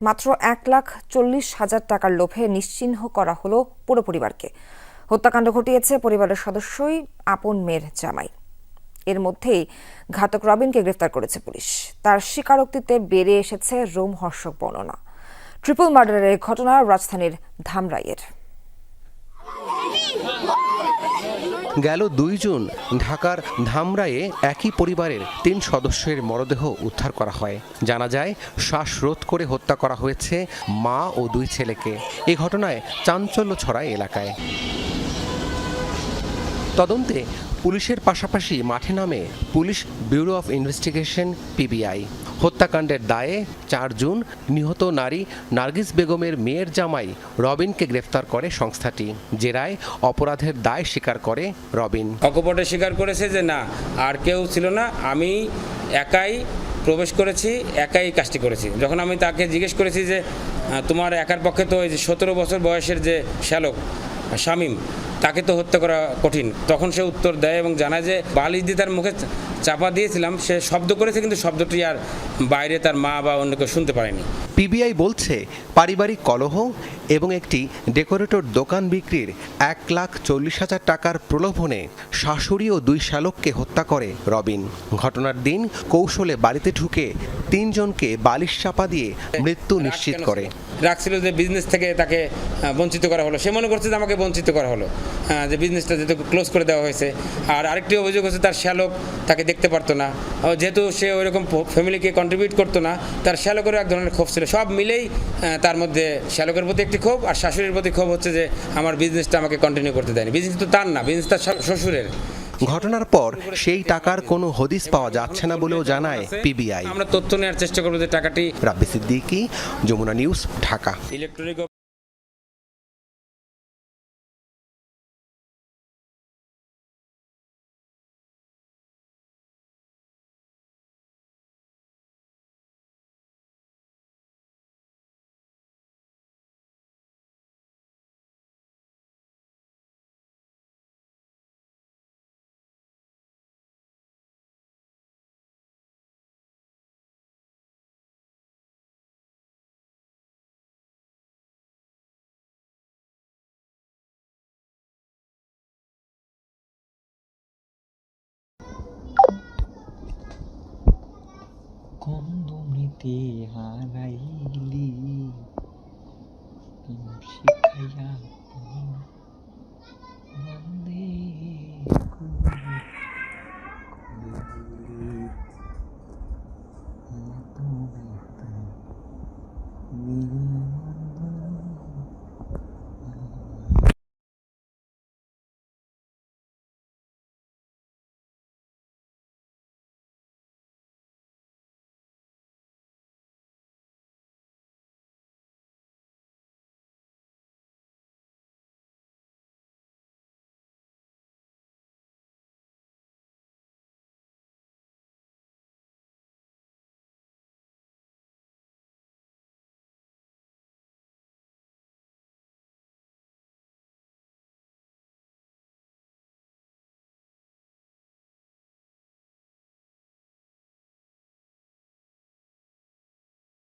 মাত্র এক লাখ চল্লিশ হাজার টাকার লোভে নিশ্চিহ্ন করা হলো পুরো পরিবারকে। হত্যাকাণ্ড ঘটিয়েছে পরিবারের সদস্যই আপন মেয়ের জামাই। এর মধ্যেই ঘাতক রবিনকে গ্রেফতার করেছে পুলিশ। তার স্বীকারোক্তিতে বেড়ে এসেছে রোমহর্ষক বর্ণনা। ট্রিপল মার্ডারের ঘটনা রাজধানীর ধামরাইয়ের। গেল দুই জুন, ঢাকার ধামরায়ে একই পরিবারের তিন সদস্যের মরদেহ উদ্ধার করা হয়। জানা যায়, শ্বাসরোধ করে হত্যা করা হয়েছে মা ও দুই ছেলেকে। এ ঘটনায় চাঞ্চল্য ছড়ায় এলাকায়। তদন্তে পুলিশের পাশাপাশি মাঠে নামে police bureau of investigation PBI হত্যাকাণ্ডের দায়ে চার জুন নিহত নারী নার্গিস বেগমের মেয়ের জামাই রবিনকে গ্রেফতার করে সংস্থাটি জেরায় অপরাধের দায় স্বীকার করে রবিন। অকপটে স্বীকার করেছে যে না, আর কেউ ছিল না, আমি একাই প্রবেশ করেছি, একাই কাজটি করেছি। যখন আমি তাকে জিজ্ঞেস করেছি যে তোমার একার পক্ষে তো ওই যে সতেরো বছর বয়সের যে শ্যালক, শামীম, তাকে তো হত্যা করা কঠিন। তখন সে উত্তর দেয় এবং জানায় যে, বালিশ দিয়ে তার মুখে চাপা দিয়েছিলাম সে শব্দ করেছে কিন্তু শব্দটি আর বাইরে তার মা বা অন্য কেউ শুনতে পারেনি। পিবিআই বলছে পারিবারিক কলহ এবং একটি ডেকোরেটর দোকান বিক্রির এক লাখ চল্লিশ হাজার টাকার প্রলোভনে শাশুড়ি ও দুই শ্যালককে হত্যা করে রবিন। ঘটনার দিন কৌশলে বাড়িতে ঢুকে তিনজনকে বালিশ চাপা দিয়ে মৃত্যু নিশ্চিত করে। রাখছিল যে বিজনেস থেকে তাকে বঞ্চিত করা হলো। সে মনে করছে যে আমাকে বঞ্চিত করা হলো। যে বিজনেসটা যেহেতু ক্লোজ করে দেওয়া হয়েছে। আর আরেকটি অভিযোগ হচ্ছে তার শ্যালক তাকে দেখতে পারতো না। যেহেতু সে ওইরকম ফ্যামিলিকে কন্ট্রিবিউট করতো না তার শ্যালকেরও এক ধরনের ক্ষোভ ছিল। সব মিলেই তার মধ্যে শ্যালকের প্রতি একটি ক্ষোভ আর শাশুড়ির প্রতি ক্ষোভ হচ্ছে যে আমার বিজনেসটা আমাকে কন্টিনিউ করতে দেয়নি। বিজনেস তো তার না বিজনেস তার শ্বশুরের। ঘটনার পর সেই টাকার কোনো হদিস পাওয়া যাচ্ছে না বলেও জানায় পিবিআই আমরা তথ্য নেওয়ার চেষ্টা করব যে টাকাটি রাব্বি সিদ্দিকি যমুনা নিউজ ঢাকা। ইলেকট্রনিক কন্দমিতে হারাইলি। শিখাইয়া